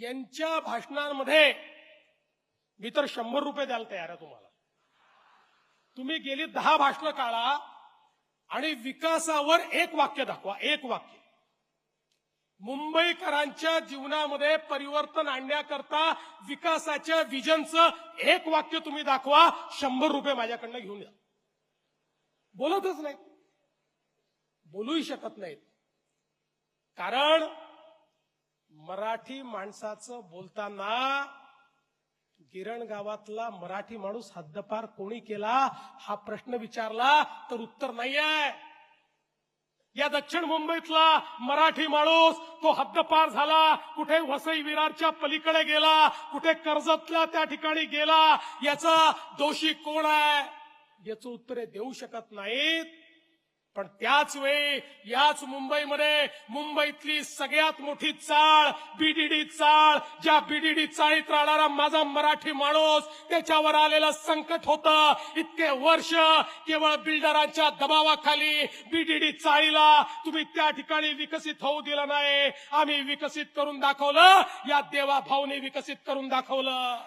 यांच्या भाषणांमध्ये मी तर शंभर रुपये द्यायला तयार आहे तुम्हाला. तुम्ही गेली दहा भाषणं काढा आणि विकासावर एक वाक्य दाखवा एक वाक्य. मुंबईकरांच्या जीवनामध्ये परिवर्तन आणण्याकरता विकासाच्या विजनचं एक वाक्य तुम्ही दाखवा शंभर रुपये माझ्याकडनं घेऊन या. बोलतच नाहीत. बोलूही शकत नाहीत. कारण मराठी माणसाचं बोलताना गिरण गावातला मराठी माणूस हद्दपार कोणी केला? हा प्रश्न विचारला तर उत्तर नाही आहे या दक्षिण मुंबईतला मराठी माणूस तो हद्दपार झाला. कुठे वसई विरारच्या पलीकडे गेला? कुठे कर्जतला त्या ठिकाणी गेला? याचा दोषी कोण आहे? याचं उत्तर देऊ शकत नाहीत. पण त्याच वेळी याच मुंबईमध्ये मुंबईतली सगळ्यात मोठी चाळ बीडीडी चाळ ज्या बीडीडी चाळीत राहणारा माझा मराठी माणूस त्याच्यावर आलेलं संकट होतं. इतके वर्ष केवळ बिल्डरांच्या दबावाखाली बीडीडी चाळीला तुम्ही त्या ठिकाणी विकसित होऊ दिलं नाही. आम्ही विकसित करून दाखवलं या देवा भाऊने विकसित करून दाखवलं.